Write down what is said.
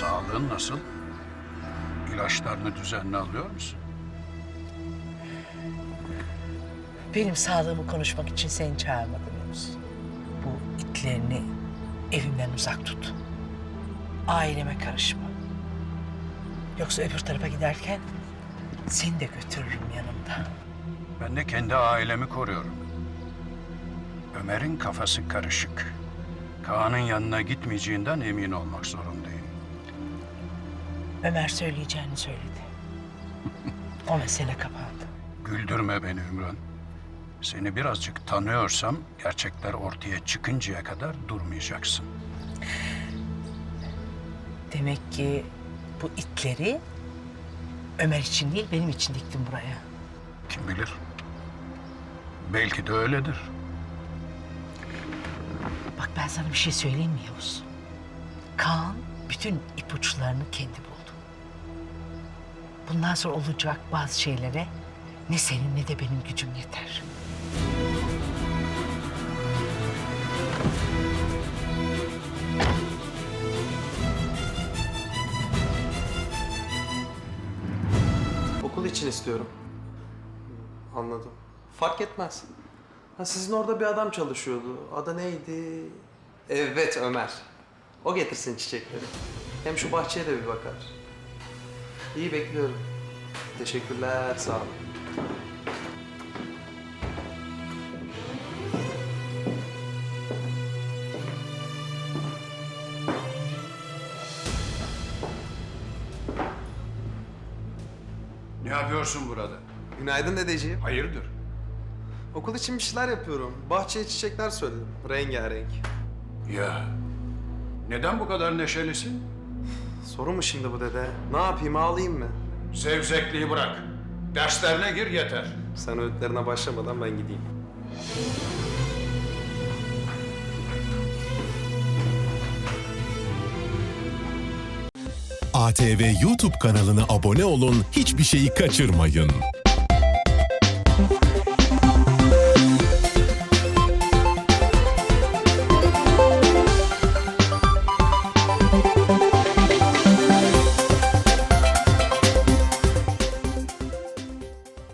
Sağlığın nasıl? İlaçlarını düzenli alıyor musun? Benim sağlığımı konuşmak için seni çağırmadım Yavuz. Bu itlerini evimden uzak tut. Aileme karışma. Yoksa öbür tarafa giderken seni de götürürüm yanımda. Ben de kendi ailemi koruyorum. Ömer'in kafası karışık. Kaan'ın yanına gitmeyeceğinden emin olmak zorundayım. Ömer söyleyeceğini söyledi. O mesele kapandı. Güldürme beni Ümran. Seni birazcık tanıyorsam gerçekler ortaya çıkıncaya kadar durmayacaksın. Demek ki bu itleri Ömer için değil benim için diktim buraya. Kim bilir? Belki de öyledir. Bak ben sana bir şey söyleyeyim mi Yavuz? Kaan bütün ipuçlarını kendi buldu. Bundan sonra olacak bazı şeylere ne senin ne de benim gücüm yeter. Okul için istiyorum. Anladım. Fark etmez. Ha, sizin orada bir adam çalışıyordu. Adı neydi? Evet Ömer. O getirsin çiçekleri. Hem şu bahçeye de bir bakar. İyi bekliyorum. Teşekkürler, sağ olun. Ne yapıyorsun burada? Günaydın dedeciğim. Hayırdır? Okul için bir şeyler yapıyorum. Bahçeye çiçekler söyledim. Rengarenk. Ya neden bu kadar neşelisin? Soru mu şimdi bu dede? Ne yapayım, ağlayayım mı? Zevzekliği bırak. Derslerine gir yeter. Sen öğütlerine başlamadan ben gideyim. ATV YouTube kanalına abone olun, hiçbir şeyi kaçırmayın.